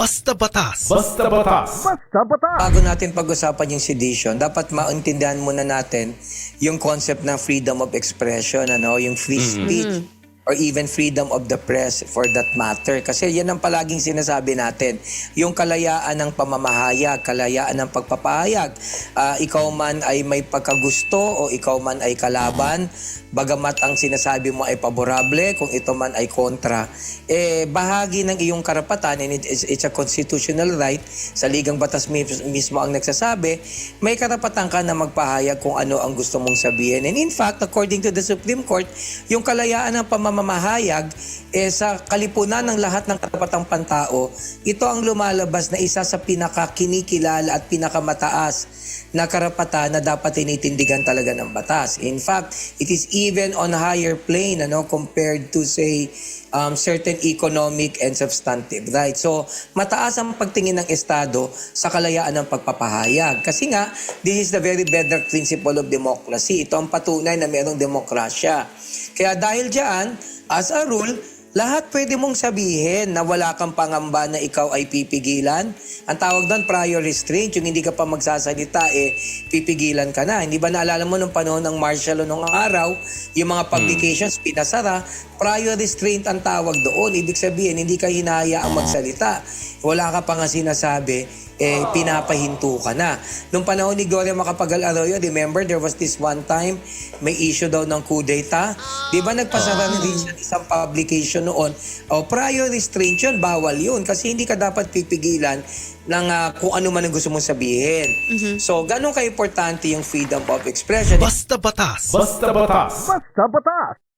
Basta batas. Basta batas. Bago natin pag-usapan yung sedition, dapat maintindihan muna natin yung concept ng freedom of expression, ano, yung free speech or even freedom of the press for that matter. Kasi yan ang palaging sinasabi natin. Yung kalayaan ng pamamahayag, kalayaan ng pagpapahayag. Ah, ikaw man ay may pagkagusto o ikaw man ay kalaban, bagamat ang sinasabi mo ay paborable, kung ito man ay kontra, eh, bahagi ng iyong karapatan and it is, it's a constitutional right sa Ligang Batas mis- mismo ang nagsasabi, may karapatan ka na magpahayag kung ano ang gusto mong sabihin. And in fact, according to the Supreme Court, yung kalayaan ng pamamahayag eh, sa kalipunan ng lahat ng karapatang pantao, ito ang lumalabas na isa sa pinakakinikilala at pinakamataas na karapatan na dapat tinitindigan talaga ng batas. In fact, it is even on higher plane ano compared to say um, certain economic and substantive rights. So, mataas ang pagtingin ng Estado sa kalayaan ng pagpapahayag. Kasi nga, this is the very bedrock principle of democracy. Ito ang patunay na mayroong demokrasya. Kaya dahil dyan, as a rule, lahat pwede mong sabihin na wala kang pangamba na ikaw ay pipigilan. Ang tawag doon, prior restraint. Yung hindi ka pa magsasalita, eh, pipigilan ka na. Hindi ba naalala mo nung panahon ng martial law nung araw, yung mga publications pinasara, prior restraint ang tawag doon. Ibig sabihin, hindi ka hinahayaang magsalita. Wala ka pa nga sinasabi, eh, pinapahinto ka na. Nung panahon ni Gloria Macapagal Arroyo, remember, there was this one time, may issue daw ng coup d'etat. Di ba nagpasara na rin siya ng isang publication noon? O, prior restraint yun, bawal yun. Kasi hindi ka dapat pipigilan ng ah, kung ano man ang gusto mong sabihin. So, ganun ka-importante yung freedom of expression. Basta batas. Basta batas. Basta batas!